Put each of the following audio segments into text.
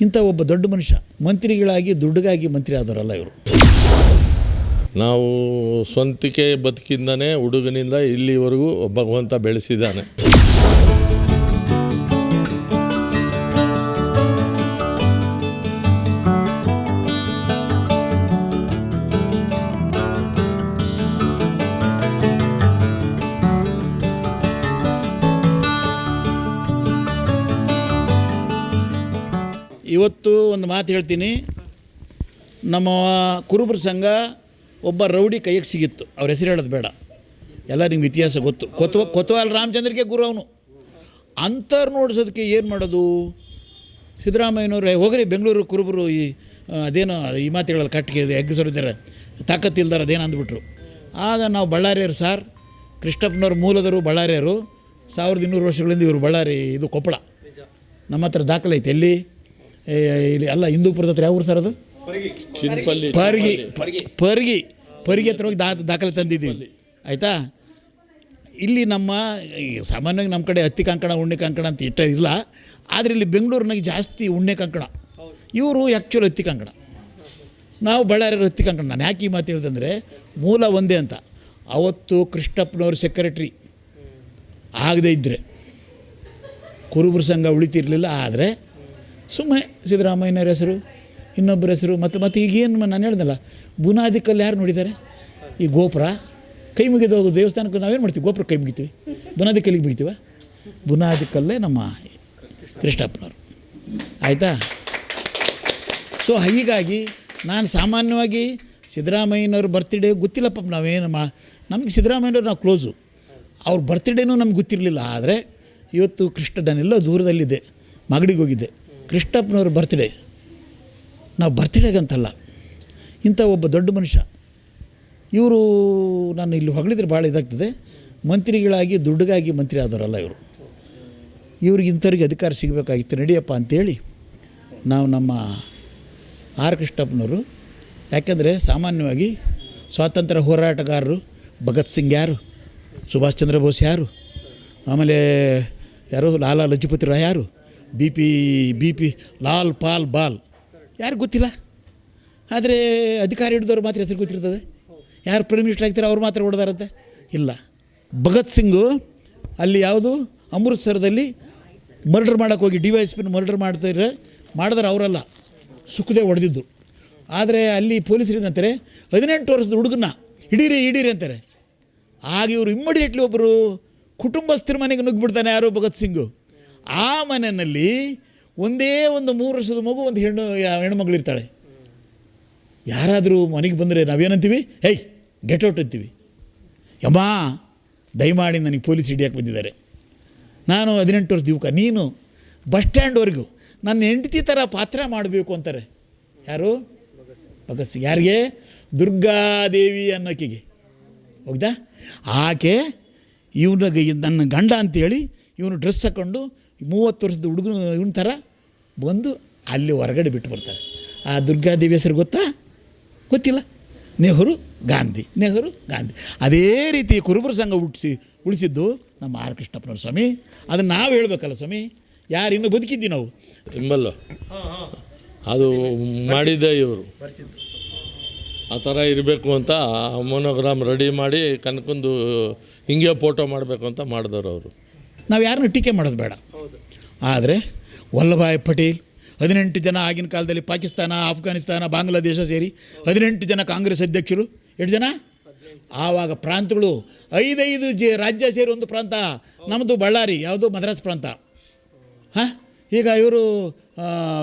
ಇಂಥ ಒಬ್ಬ ದೊಡ್ಡ ಮನುಷ್ಯ, ಮಂತ್ರಿಗಳಾಗಿ, ದುಡ್ಡುಗಾಗಿ ಮಂತ್ರಿ ಆದವರಲ್ಲ ಇವರು. ನಾವು ಸ್ವಂತಿಕೆ ಬದುಕಿಂದನೇ, ಹುಡುಗನಿಂದ ಇಲ್ಲಿವರೆಗೂ ಭಗವಂತ ಬೆಳೆಸಿದ್ದಾನೆ. ಇವತ್ತು ಒಂದು ಮಾತು ಹೇಳ್ತೀನಿ. ನಮ್ಮ ಕುರುಬರ ಸಂಘ ಒಬ್ಬ ರೌಡಿ ಕೈಯಕ್ಕೆ ಸಿಗಿತ್ತು. ಅವ್ರ ಹೆಸರು ಹೇಳೋದು ಬೇಡ. ಎಲ್ಲ ನಿಮ್ಗೆ ಇತಿಹಾಸ ಗೊತ್ತು. ಕೊತ್ವ, ಕೊತ್ವಾಲ್ ರಾಮಚಂದ್ರಿಗೆ ಗುರು ಅವನು. ಅಂಥವ್ರು ನೋಡಿಸೋದಕ್ಕೆ ಏನು ಮಾಡೋದು? ಸಿದ್ದರಾಮಯ್ಯನವ್ರು ಹೋಗ್ರಿ ಬೆಂಗಳೂರು ಕುರುಬರು ಈ ಅದೇನು ಈ ಮಾತುಗಳಲ್ಲಿ ಕಟ್ಟಿಗೆ ಎಗ್ಗಿಸೋರಿದ್ದಾರೆ ತಾಕತ್ತಿಲ್ದಾರ ಅದೇನು ಅಂದ್ಬಿಟ್ರು. ಆಗ ನಾವು ಬಳ್ಳಾರಿಯರು ಸಾರ್, ಕೃಷ್ಣಪ್ಪನವ್ರ ಮೂಲದರು ಬಳ್ಳಾರಿಯರು ಸಾವಿರದ ಇನ್ನೂರು ವರ್ಷಗಳಿಂದ ಇವರು ಬಳ್ಳಾರಿ, ಇದು ಕೊಪ್ಪಳ. ನಮ್ಮ ಹತ್ರ ದಾಖಲೆ ಐತೆ ಎಲ್ಲಿ? ಇಲ್ಲಿ ಅಲ್ಲ ಹಿಂದೂಪುರದ ಹತ್ರ ಯಾವ ಊರು ಸರ್ ಅದು? ಪರ್ಗಿ. ಪರ್ಗಿ ಪರ್ಗಿ ಹತ್ರ ಹೋಗಿ ದಾ ದಾಖಲೆ ತಂದಿದ್ದೀವಿ. ಆಯಿತಾ? ಇಲ್ಲಿ ನಮ್ಮ ಈ ಸಾಮಾನ್ಯವಾಗಿ ನಮ್ಮ ಕಡೆ ಹತ್ತಿ ಕಂಕಣ ಉಣ್ಣೆ ಕಂಕಣ ಅಂತ ಇಟ್ಟ ಇಲ್ಲ. ಆದರೆ ಇಲ್ಲಿ ಬೆಂಗಳೂರಿನಾಗ ಜಾಸ್ತಿ ಉಣ್ಣೆ ಕಂಕಣ. ಇವರು ಆ್ಯಕ್ಚುಲ್ ಹತ್ತಿ ಕಂಕಣ. ನಾವು ಬಳ್ಳಾರಿ ಹತ್ತಿ ಕಂಕಣ. ನಾನು ಯಾಕೆ ಈ ಮಾತು ಹೇಳಿದಂದರೆ ಮೂಲ ಒಂದೇ ಅಂತ. ಅವತ್ತು ಕೃಷ್ಣಪ್ಪನವ್ರ ಸೆಕ್ರೆಟ್ರಿ ಆಗದೇ ಇದ್ದರೆ ಕುರುಬರ ಸಂಘ ಉಳಿತಿರಲಿಲ್ಲ ಆದರೆ ಸುಮ್ಮನೆ ಸಿದ್ದರಾಮಯ್ಯನವ್ರ ಹೆಸರು, ಇನ್ನೊಬ್ಬರ ಹೆಸರು, ಮತ್ತು ಮತ್ತು ಈಗೇನು ನಾನು ಹೇಳ್ದಲ್ಲ ಬುನಾದಿ ಕಲ್ಲು ಯಾರು ನೋಡಿದ್ದಾರೆ? ಈ ಗೋಪುರ, ಕೈ ಮುಗಿದು ಹೋಗೋ ದೇವಸ್ಥಾನಕ್ಕೆ ನಾವೇನು ಮಾಡ್ತೀವಿ? ಗೋಪುರ ಕೈ ಮುಗಿತೀವಿ. ಬುನಾದಿ ಕಲ್ಲಿಗೆ ಮುಗಿತೀವ? ಬುನಾದಿ ಕಲ್ಲೇ ನಮ್ಮ ಕೃಷ್ಣಪ್ಪನವರು. ಆಯಿತಾ? ಸೊ ಹೀಗಾಗಿ ನಾನು ಸಾಮಾನ್ಯವಾಗಿ ಸಿದ್ದರಾಮಯ್ಯನವ್ರ ಬರ್ತ್ಡೇ ಗೊತ್ತಿಲ್ಲಪ್ಪ, ನಾವೇನು ಮಾ, ನಮಗೆ ಸಿದ್ದರಾಮಯ್ಯನವ್ರು ನಾವು ಕ್ಲೋಸು ಅವ್ರ ಬರ್ತ್ಡೇನೂ ನಮ್ಗೆ ಗೊತ್ತಿರಲಿಲ್ಲ, ಆದರೆ ಇವತ್ತು ಕೃಷ್ಣ ನಾನೆಲ್ಲೋ ದೂರದಲ್ಲಿದ್ದೆ ಮಗಡಿಗೆ ಹೋಗಿದ್ದೆ. ಕೃಷ್ಣಪ್ಪನವ್ರ ಬರ್ತ್ಡೇ ನಾವು ಬರ್ತ್ಡೇಗಂತಲ್ಲ ಇಂಥ ಒಬ್ಬ ದೊಡ್ಡ ಮನುಷ್ಯ. ಇವರು ನಾನು ಇಲ್ಲಿ ಹೊಗಳಿದ್ರೆ ಭಾಳ ಇದಾಗ್ತದೆ. ಮಂತ್ರಿಗಳಾಗಿ, ದುಡ್ಡುಗಾಗಿ ಮಂತ್ರಿ ಆದವರಲ್ಲ ಇವರು. ಇವ್ರಿಗೆ ಇಂಥವ್ರಿಗೆ ಅಧಿಕಾರ ಸಿಗಬೇಕಾಗಿತ್ತು. ನಡಿಯಪ್ಪ ಅಂತೇಳಿ ನಾವು ನಮ್ಮ ಆರ್ ಕೃಷ್ಣಪ್ಪನವರು. ಯಾಕೆಂದರೆ ಸಾಮಾನ್ಯವಾಗಿ ಸ್ವಾತಂತ್ರ್ಯ ಹೋರಾಟಗಾರರು ಭಗತ್ ಸಿಂಗ್ ಯಾರು, ಸುಭಾಷ್ ಚಂದ್ರ ಬೋಸ್ ಯಾರು, ಆಮೇಲೆ ಯಾರು ಲಾಲಾ ಲಜಪತಿ ರಾಯ್ ಯಾರು B P B P Lal Pal Bal. ಯಾರು ಗೊತ್ತಿಲ್ಲ? ಆದರೆ ಅಧಿಕಾರಿ ಹಿಡಿದವ್ರು ಮಾತ್ರ ಹೆಸರು ಗೊತ್ತಿರ್ತದೆ. ಯಾರು ಪ್ರೈಮ್ ಮಿನಿಸ್ಟರ್ ಆಗ್ತಾರೆ ಅವ್ರು ಮಾತ್ರ ಹೊಡೆದಾರಂತೆ ಇಲ್ಲ. ಭಗತ್ ಸಿಂಗು ಅಲ್ಲಿ ಯಾವುದು? ಅಮೃತ್ಸರದಲ್ಲಿ ಮರ್ಡರ್ ಮಾಡೋಕ್ಕೆ ಹೋಗಿ ಡಿ ವೈ ಎಸ್ ಪಿನ ಮರ್ಡರ್ ಮಾಡ್ತಾರೆ ಮಾಡಿದ್ರೆ ಅವರಲ್ಲ. ಸುಖದೇ ಹೊಡೆದಿದ್ದು. ಆದರೆ ಅಲ್ಲಿ ಪೊಲೀಸರು ಏನಂತಾರೆ? ಹದಿನೆಂಟು ವರ್ಷದ ಹುಡುಗನ ಹಿಡೀರಿ ಹಿಡೀರಿ ಅಂತಾರೆ. ಆಗ ಇವರು ಇಮ್ಮಡಿಯೇಟ್ಲಿ ಒಬ್ಬರು ಕುಟುಂಬಸ್ಥರ ಮನೆಗೆ ನುಗ್ಗಿಬಿಡ್ತಾನೆ ಯಾರು ಭಗತ್ ಸಿಂಗು. ಆ ಮನೆಯಲ್ಲಿ ಒಂದೇ ಒಂದು ಮೂರು ವರ್ಷದ ಮಗು, ಒಂದು ಹೆಣ್ಣು, ಹೆಣ್ಮಗಳಿರ್ತಾಳೆ. ಯಾರಾದರೂ ಮನೆಗೆ ಬಂದರೆ ನಾವೇನಂತೀವಿ? ಹೇಯ್ ಗೆಟ್ ಔಟ್ ಅಂತೀವಿ. ಯಮ್ಮ, ದಯಮಾಡಿ ನನಗೆ ಪೊಲೀಸ್ ಹಿಡಿಯಕ್ಕೆ ಬಂದಿದ್ದಾರೆ. ನಾನು ಹದಿನೆಂಟು ವರ್ಷದ ಯುವಕ, ನೀನು ಬಸ್ ಸ್ಟ್ಯಾಂಡ್ವರೆಗೂ ನನ್ನ ಹೆಂಡತಿ ಥರ ಪಾತ್ರ ಮಾಡಬೇಕು ಅಂತಾರೆ. ಯಾರು? ಭಗತ್ ಸಿಂಗ್. ಯಾರಿಗೆ? ದುರ್ಗಾದೇವಿ ಅನ್ನೋಕೆಗೆ. ಹೋಗ್ದಾ ಆಕೆ, ಇವನಿಗೆ ನನ್ನ ಗಂಡ ಅಂತೇಳಿ ಇವನು ಡ್ರೆಸ್ ಹಾಕ್ಕೊಂಡು ಮೂವತ್ತು ವರ್ಷದ ಹುಡುಗನ ಇವನ್ ಥರ ಬಂದು ಅಲ್ಲಿ ಹೊರಗಡೆ ಬಿಟ್ಟು ಬರ್ತಾರೆ. ಆ ದುರ್ಗಾದೇವಿ ಹೆಸರು ಗೊತ್ತಾ? ಗೊತ್ತಿಲ್ಲ. ನೆಹರು ಗಾಂಧಿ ನೆಹರು ಗಾಂಧಿ. ಅದೇ ರೀತಿ ಕುರುಬರ ಸಂಘ ಹುಟ್ಟಿಸಿ ಉಳಿಸಿದ್ದು ನಮ್ಮ ಆರ್ ಕೃಷ್ಣಪ್ಪನವ್ರ ಸ್ವಾಮಿ. ಅದನ್ನು ನಾವು ಹೇಳಬೇಕಲ್ಲ ಸ್ವಾಮಿ. ಯಾರು ಇನ್ನೂ ಬದುಕಿದ್ದೀವಿ ನಾವು? ತಿಂಬಲ್ಲ ಅದು ಮಾಡಿದ ಇವರು. ಆ ಥರ ಇರಬೇಕು ಅಂತ ಮೊನೋಗ್ರಾಮ್ ರೆಡಿ ಮಾಡಿ ಕನ್ಕೊಂದು ಹಿಂಗೆ ಫೋಟೋ ಮಾಡಬೇಕು ಅಂತ ಮಾಡಿದವರು ಅವರು. ನಾವು ಯಾರನ್ನೂ ಟೀಕೆ ಮಾಡೋದು ಬೇಡ. ಆದರೆ ವಲ್ಲಭಾಯ್ ಪಟೇಲ್ ಹದಿನೆಂಟು ಜನ ಆಗಿನ ಕಾಲದಲ್ಲಿ ಪಾಕಿಸ್ತಾನ, ಆಫ್ಘಾನಿಸ್ತಾನ, ಬಾಂಗ್ಲಾದೇಶ ಸೇರಿ ಹದಿನೆಂಟು ಜನ ಕಾಂಗ್ರೆಸ್ ಅಧ್ಯಕ್ಷರು. ಎಷ್ಟು ಜನ? ಆವಾಗ ಪ್ರಾಂತಗಳು ಐದೈದು ಜೆ ರಾಜ್ಯ ಸೇರಿ ಒಂದು ಪ್ರಾಂತ. ನಮ್ಮದು ಬಳ್ಳಾರಿ, ಯಾವುದು? ಮದ್ರಾಸ್ ಪ್ರಾಂತ. ಹಾಂ? ಈಗ ಇವರು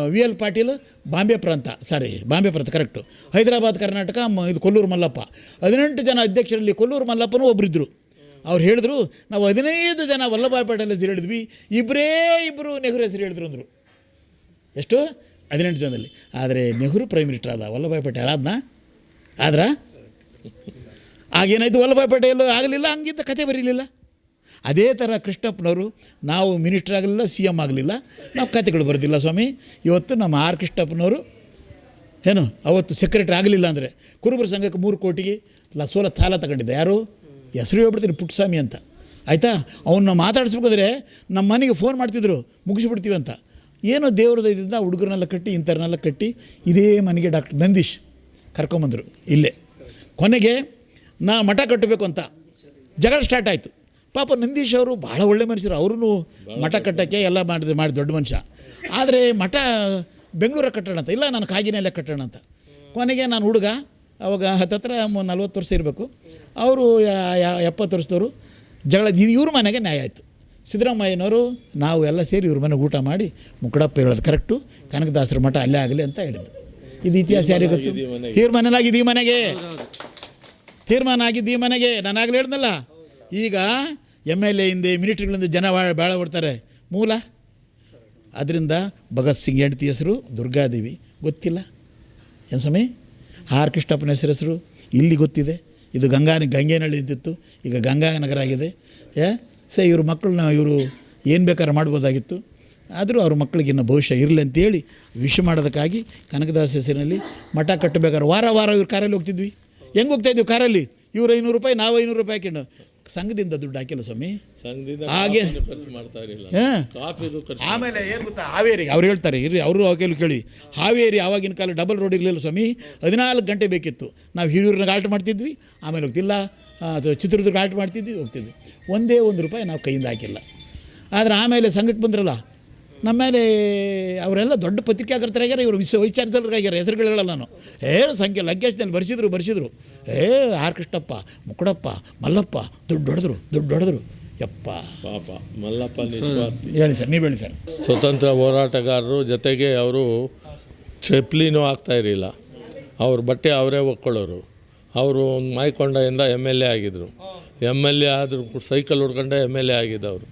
ವಿ ಎಲ್ ಪಾಟೀಲ್ ಬಾಂಬೆ ಪ್ರಾಂತ. ಸಾರಿ ಬಾಂಬೆ ಪ್ರಾಂತ ಕರೆಕ್ಟು ಹೈದರಾಬಾದ್, ಕರ್ನಾಟಕ ಇದು ಕೊಲ್ಲೂರು ಮಲ್ಲಪ್ಪ. ಹದಿನೆಂಟು ಜನ ಅಧ್ಯಕ್ಷರಲ್ಲಿ ಕೊಲ್ಲೂರು ಮಲ್ಲಪ್ಪನೂ ಒಬ್ಬರಿದ್ದರು ಅವ್ರು ಹೇಳಿದ್ರು, ನಾವು ಹದಿನೈದು ಜನ ವಲ್ಲಭಾಯ್ ಪಟೇಲ್ ಹೆಸರು ಹೇಳಿದ್ವಿ ಇಬ್ಬರೇ ಇಬ್ಬರು ನೆಹರು ಹೆಸರು ಹೇಳಿದ್ರು ಅಂದರು. ಎಷ್ಟು? ಹದಿನೆಂಟು ಜನದಲ್ಲಿ. ಆದರೆ ನೆಹರು ಪ್ರೈಮ್ ಮಿನಿಸ್ಟರ್ ಆದ ವಲ್ಲಭಾಯ್ ಪಟೇಲ್ ಆದ್ನ? ಆದ್ರ? ಆಗೇನಾಯಿತು ವಲ್ಲಭಾಯ್ ಪಟೇಲ್ ಆಗಲಿಲ್ಲ, ಹಂಗಿದ್ದ ಕತೆ ಬರೀಲಿಲ್ಲ. ಅದೇ ಥರ ಕೃಷ್ಣಪ್ಪನವರು, ನಾವು ಮಿನಿಸ್ಟರ್ ಆಗಲಿಲ್ಲ ಸಿ ಎಂ ಆಗಲಿಲ್ಲ, ನಾವು ಕತೆಗಳು ಬರೋದಿಲ್ಲ ಸ್ವಾಮಿ. ಇವತ್ತು ನಮ್ಮ ಆರ್ ಕೃಷ್ಣಪ್ಪನವರು, ಏನು, ಅವತ್ತು ಸೆಕ್ರೆಟ್ರಿ ಆಗಲಿಲ್ಲ ಅಂದರೆ ಕುರುಬರ ಸಂಘಕ್ಕೆ ಮೂರು ಕೋಟಿಗೆ ಸೋಲ ಸಾಲ ತಗೊಂಡಿದ್ದೆ ಯಾರು? ಹೆಸರು ಹೇಳ್ಬಿಡ್ತೀನಿ ಪುಟ್ಟಸ್ವಾಮಿ ಅಂತ. ಆಯಿತಾ? ಅವನ್ನ ಮಾತಾಡಿಸ್ಬೇಕಾದ್ರೆ ನಮ್ಮ ಮನೆಗೆ ಫೋನ್ ಮಾಡ್ತಿದ್ರು ಮುಗಿಸ್ಬಿಡ್ತೀವಿ ಅಂತ. ಏನೋ ದೇವ್ರದ ಇದರಿಂದ ಹುಡುಗರನ್ನೆಲ್ಲ ಕಟ್ಟಿ ಇಂಥವ್ರನ್ನೆಲ್ಲ ಕಟ್ಟಿ ಇದೇ ಮನೆಗೆ ಡಾಕ್ಟರ್ ನಂದೀಶ್ ಕರ್ಕೊಂಬಂದರು ಇಲ್ಲೇ. ಕೊನೆಗೆ ನಾ ಮಠ ಕಟ್ಟಬೇಕು ಅಂತ. ಜಗಳ ಸ್ಟಾರ್ಟ್ ಆಯಿತು. ಪಾಪ ನಂದೀಶ್ ಅವರು ಭಾಳ ಒಳ್ಳೆ ಮನುಷ್ಯರು. ಅವರು ಮಠ ಕಟ್ಟೋಕ್ಕೆ ಎಲ್ಲ ಮಾಡಿದ ಮಾಡಿ ದೊಡ್ಡ ಮನುಷ್ಯ. ಆದರೆ ಮಠ ಬೆಂಗಳೂರ ಕಟ್ಟೋಣ ಅಂತ. ಇಲ್ಲ ನಾನು ಕಾಗಿನೆಲ್ಲ ಕಟ್ಟೋಣ ಅಂತ. ಕೊನೆಗೆ ನಾನು ಹುಡುಗ ಅವಾಗ ಹತ್ತತ್ರ ನಲ್ವತ್ತು ವರ್ಷ ಇರಬೇಕು. ಅವರು ಎಪ್ಪತ್ತು ವರ್ಷದವರು ಜಗಳ ಇವ್ರ ಮನೆಗೆ ನ್ಯಾಯ ಆಯಿತು. ಸಿದ್ದರಾಮಯ್ಯನವರು ನಾವು ಎಲ್ಲ ಸೇರಿ ಇವ್ರ ಮನೆಗೆ ಊಟ ಮಾಡಿ ಮುಕ್ಕಡಪ್ಪ ಹೇಳೋದು ಕರೆಕ್ಟು ಕನಕದಾಸರ ಮಠ ಅಲ್ಲೇ ಆಗಲಿ ಅಂತ ಹೇಳಿದ್ದು. ಇದು ಇತಿಹಾಸ ಯಾರಿಗೆ ಗೊತ್ತು? ತೀರ್ಮಾನ ಆಗಿದ್ದು ಈ ಮನೆಗೆ. ತೀರ್ಮಾನ ಆಗಿದ್ದು ಈ ಮನೆಗೆ. ನಾನು ಆಗಲೇ ಹೇಳ್ದಲ್ಲ ಈಗ ಎಂ ಎಲ್ ಎಯಿಂದ ಮಿನಿಟ್ರಿಗಳಿಂದ ಜನ ಭಾಳ ಬಿಡ್ತಾರೆ ಮೂಲ? ಅದರಿಂದ ಭಗತ್ ಸಿಂಗ್ ಹೆಂಡತಿ ಹೆಸರು ದುರ್ಗಾದೇವಿ. ಗೊತ್ತಿಲ್ಲ. ಏನು ಸ್ವಾಮಿ? ಆರ್ ಕೃಷ್ಣಪ್ಪನ ಹೆಸರು ಇಲ್ಲಿ ಗೊತ್ತಿದೆ. ಇದು ಗಂಗಾ ಗಂಗೆನಳ್ಳಿ ಇದ್ದಿತ್ತು. ಈಗ ಗಂಗಾನಗರ ಆಗಿದೆ. ಏ ಸೇ, ಇವ್ರ ಮಕ್ಕಳನ್ನ ಇವರು ಏನು ಬೇಕಾದ್ರೆ ಮಾಡ್ಬೋದಾಗಿತ್ತು. ಆದರೂ ಅವ್ರ ಮಕ್ಕಳಿಗೆ ಇನ್ನೂ ಭವಿಷ್ಯ ಇರಲಿ ಅಂತೇಳಿ ವಿಶ್ ಮಾಡೋದಕ್ಕಾಗಿ ಕನಕದಾಸ ಹೆಸರಿನಲ್ಲಿ ಮಠ ಕಟ್ಟಬೇಕಾದ್ರೆ ವಾರ ವಾರ ಇವ್ರ ಕಾರಲ್ಲಿ ಹೋಗ್ತಿದ್ವಿ. ಹೆಂಗೆ ಹೋಗ್ತಾಯಿದ್ವಿ ಕಾರಲ್ಲಿ? ಇವ್ರು ಐನೂರು ರೂಪಾಯಿ, ನಾವು ಐನೂರು ರೂಪಾಯಿ ಹಾಕೊಂಡು. ಸಂಘದಿಂದ ದುಡ್ಡು ಹಾಕಿಲ್ಲ ಸ್ವಾಮಿ. ಹಾಗೆ- ಆಮೇಲೆ ಏನು ಗೊತ್ತಾ? ಹಾವೇರಿ ಅವ್ರು ಹೇಳ್ತಾರೆ ಇರ್ರಿ ಅವರು ಅವಾಗೆಲ್ಲ ಕೇಳಿ. ಹಾವೇರಿ ಆವಾಗಿನ ಕಾಲ ಡಬಲ್ ರೋಡ್ ಇರಲಿಲ್ಲ ಸ್ವಾಮಿ. ಹದಿನಾಲ್ಕು ಗಂಟೆ ಬೇಕಿತ್ತು. ನಾವು ಹಿರಿಯೂರಿನಾಗ ಆಲ್ಟ್ ಮಾಡ್ತಿದ್ವಿ. ಆಮೇಲೆ ಹೋಗ್ತಿಲ್ಲ. ಅಥವಾ ಅದು ಚಿತ್ರದುರ್ಗ ಆಲ್ಟ್ ಮಾಡ್ತಿದ್ವಿ ಹೋಗ್ತಿದ್ವಿ. ಒಂದೇ ಒಂದು ರೂಪಾಯಿ ನಾವು ಕೈಯಿಂದ ಹಾಕಿಲ್ಲ. ಆದರೆ ಆಮೇಲೆ ಸಂಘಕ್ಕೆ ಬಂದ್ರಲ್ಲ ನಮ್ಮ ಮೇಲೆ ಅವರೆಲ್ಲ ದೊಡ್ಡ ಪತ್ರಿಕಾಕರ್ತರಾಗ್ಯಾರ ಇವರು ವಿಶ್ವ ವೈಚಾರಿಕರಾಗ್ಯಾರ ಹೆಸರುಗಳು ಹೇಳಲ್ಲ ನಾನು. ಏ ಸಂಖ್ಯೆ ಲಂಕೇಶ್ನಲ್ಲಿ ಬರ್ಸಿದ್ರು ಬರ್ಸಿದ್ರು. ಏ ಆರ್ ಕೃಷ್ಣಪ್ಪ ಮುಕ್ಕಡಪ್ಪ ಮಲ್ಲಪ್ಪ ದುಡ್ಡು ಹೊಡೆದ್ರು ದುಡ್ಡು ಹೊಡೆದ್ರು. ಯಪ್ಪ. ಪಾಪ ಮಲ್ಲಪ್ಪ ಹೇಳಿ ಸರ್ ನೀವು ಹೇಳಿ ಸರ್. ಸ್ವತಂತ್ರ ಹೋರಾಟಗಾರರು ಜೊತೆಗೆ ಅವರು ಚಪ್ಲಿನೂ ಆಗ್ತಾ ಇರಲಿಲ್ಲ. ಅವ್ರ ಬಟ್ಟೆ ಅವರೇ ಒಕ್ಕೊಳ್ಳೋರು. ಅವರು ಮಾಯ್ಕೊಂಡೆಯಿಂದ ಎಂ ಎಲ್ ಎ ಆಗಿದ್ದರು ಎಂ ಎಲ್ ಎ ಆದರೂ ಸೈಕಲ್ ಹೊಡ್ಕೊಂಡೆ ಎಂ ಎಲ್ ಎ ಆಗಿದ್ದವರು.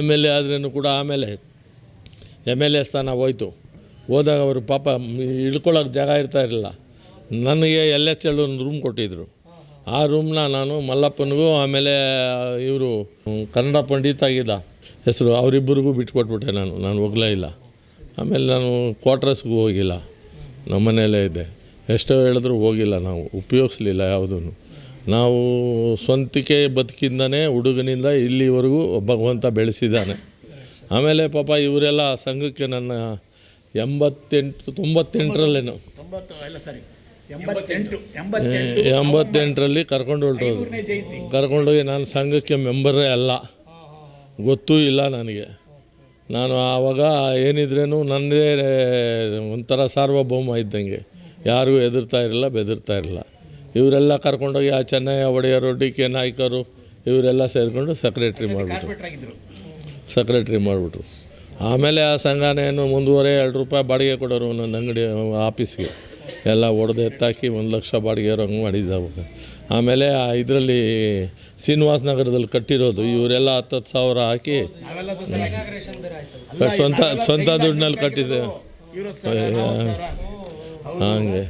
ಎಂ ಎಲ್ ಎ ಆದ್ರೂ ಕೂಡ ಆಮೇಲೆ ಎಂ ಎಲ್ ಎ ಸ್ಥಾನ ಹೋಯ್ತು. ಹೋದಾಗ ಅವರು ಪಾಪ ಇಳ್ಕೊಳ್ಳೋಕೆ ಜಾಗ ಇರ್ತಾ ಇರಲಿಲ್ಲ. ನನಗೆ ಎಲ್ ಎಚ್ ಎಲ್ ಒಂದು ರೂಮ್ ಕೊಟ್ಟಿದ್ದರು ಆ ರೂಮ್ನ ನಾನು ಮಲ್ಲಪ್ಪನಿಗೂ ಆಮೇಲೆ ಇವರು ಕನ್ನಡ ಪಂಡಿತ ಆಗಿದ್ದ ಹೆಸರು, ಅವರಿಬ್ಬರಿಗೂ ಬಿಟ್ಕೊಟ್ಬಿಟ್ಟೆ ನಾನು. ನಾನು ಹೋಗಲೇ ಇಲ್ಲ. ಆಮೇಲೆ ನಾನು ಕ್ವಾರ್ಟರ್ಸ್ಗೂ ಹೋಗಿಲ್ಲ. ನಮ್ಮ ಮನೆಯಲ್ಲೇ ಇದ್ದೆ. ಎಷ್ಟೋ ಹೇಳಿದ್ರು ಹೋಗಿಲ್ಲ ನಾವು. ಉಪಯೋಗಿಸ್ಲಿಲ್ಲ ಯಾವುದೂ ನಾವು ಸ್ವಂತಿಕೆ ಬದುಕಿಂದನೇ, ಹುಡುಗನಿಂದ ಇಲ್ಲಿವರೆಗೂ ಭಗವಂತ ಬೆಳೆಸಿದ್ದಾನೆ. ಆಮೇಲೆ ಪಾಪ ಇವರೆಲ್ಲ ಸಂಘಕ್ಕೆ ನನ್ನ ಎಂಬತ್ತೆಂಟು ತೊಂಬತ್ತೆಂಟರಲ್ಲೇನು. ಎಂಬತ್ತೆಂಟರಲ್ಲಿ ಕರ್ಕೊಂಡು ಹೊರಟೋದು ಕರ್ಕೊಂಡೋಗಿ ನಾನು ಸಂಘಕ್ಕೆ ಮೆಂಬರೇ ಅಲ್ಲ. ಗೊತ್ತೂ ಇಲ್ಲ ನನಗೆ. ನಾನು ಆವಾಗ ಏನಿದ್ರೇನು ನನ್ನದೇ ಒಂಥರ ಸಾರ್ವಭೌಮ ಇದ್ದಂಗೆ. ಯಾರಿಗೂ ಎದುರ್ತಾ ಇರಲಿಲ್ಲ ಬೆದರ್ತಾ ಇರಲಿಲ್ಲ. ಇವರೆಲ್ಲ ಕರ್ಕೊಂಡೋಗಿ ಆ ಚೆನ್ನಯ್ಯ ಒಡೆಯರು ಡಿ ಕೆ ನಾಯ್ಕರು ಇವರೆಲ್ಲ ಸೇರಿಕೊಂಡು ಸೆಕ್ರೆಟ್ರಿ ಮಾಡಿಬಿಟ್ರು. ಆಗಿದ್ರು. ಸೆಕ್ರೆಟ್ರಿ ಮಾಡಿಬಿಟ್ರು ಆಮೇಲೆ ಆ ಸಂಘನೇನು ಮುಂದುವರೆ ಎರಡು ರೂಪಾಯಿ ಬಾಡಿಗೆ ಕೊಡೋರು ಒಂದೊಂದು ಅಂಗಡಿ ಆಫೀಸ್ಗೆ. ಎಲ್ಲ ಒಡೆದು ಎತ್ತಾಕಿ ಒಂದು ಲಕ್ಷ ಬಾಡಿಗೆ ಇರೋ ಹಂಗೆ ಮಾಡಿದ್ದಾವೆ. ಆಮೇಲೆ ಆ ಇದರಲ್ಲಿ ಶ್ರೀನಿವಾಸ ನಗರದಲ್ಲಿ ಕಟ್ಟಿರೋದು ಇವರೆಲ್ಲ ಹತ್ತತ್ತು ಸಾವಿರ ಹಾಕಿ ಸ್ವಂತ ಸ್ವಂತ ದುಡ್ಡಿನಲ್ಲಿ ಕಟ್ಟಿದ್ದೆ. ಹಾಗೆ.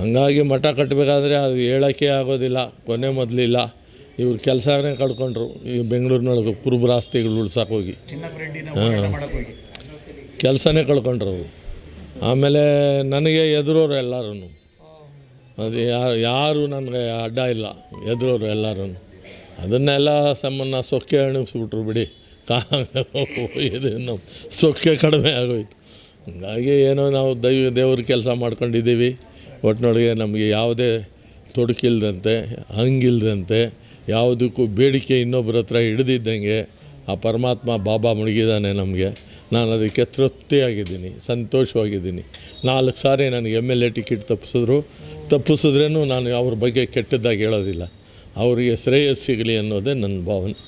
ಹಂಗಾಗಿ ಮಠ ಕಟ್ಟಬೇಕಾದ್ರೆ ಅದು ಹೇಳೋಕ್ಕೆ ಆಗೋದಿಲ್ಲ ಕೊನೆ ಮೊದಲಿಲ್ಲ. ಇವ್ರ ಕೆಲಸನೇ ಕಳ್ಕೊಂಡ್ರು ಈ ಬೆಂಗಳೂರಿನೊಳಗೆ ಕುರುಬ ಆಸ್ತಿಗಳು ಉಳ್ಸಕ್ಕೆ ಹೋಗಿ. ಕೆಲಸನೇ ಕಳ್ಕೊಂಡ್ರು ಅವರು. ಆಮೇಲೆ ನನಗೆ ಎದುರೋರು ಎಲ್ಲರೂ ಅದು ಯಾರು ಯಾರು ನನಗೆ ಅಡ್ಡ ಇಲ್ಲ. ಎದುರೋರು ಎಲ್ಲರೂ ಅದನ್ನೆಲ್ಲ ಸಮನ್ನ ಸೊಕ್ಕೆ ಅಣಗಿಸ್ಬಿಟ್ರು ಬಿಡಿ. ಕಾ ಇದು ನಮ್ಮ ಸೊಕ್ಕೆ ಕಡಿಮೆ ಆಗೋಯ್ತು. ಹಂಗಾಗಿ ಏನೋ ನಾವು ದೈವ ದೇವ್ರ ಕೆಲಸ ಮಾಡ್ಕೊಂಡಿದ್ದೀವಿ. ಒಟ್ಟಿನೊಳಗೆ ನಮಗೆ ಯಾವುದೇ ತೊಡಕಿಲ್ದಂತೆ ಹಂಗಿಲ್ದಂತೆ ಯಾವುದಕ್ಕೂ ಬೇಡಿಕೆ ಇನ್ನೊಬ್ಬರ ಹತ್ರ ಹಿಡಿದಿದ್ದಂಗೆ ಆ ಪರಮಾತ್ಮ ಬಾಬಾ ಮುಳುಗಿದ್ದಾನೆ ನಮಗೆ. ನಾನು ಅದಕ್ಕೆ ತೃಪ್ತಿಯಾಗಿದ್ದೀನಿ, ಸಂತೋಷವಾಗಿದ್ದೀನಿ. ನಾಲ್ಕು ಸಾರಿ ನನಗೆ ಎಂ ಎಲ್ ಎ ಟಿಕೆಟ್ ತಪ್ಪಿಸಿದ್ರು. ತಪ್ಪಿಸಿದ್ರೇನು ನಾನು ಅವ್ರ ಬಗ್ಗೆ ಕೆಟ್ಟದ್ದಾಗಿ ಹೇಳೋದಿಲ್ಲ. ಅವರಿಗೆ ಶ್ರೇಯಸ್ ಸಿಗಲಿ ಅನ್ನೋದೇ ನನ್ನ ಭಾವನೆ.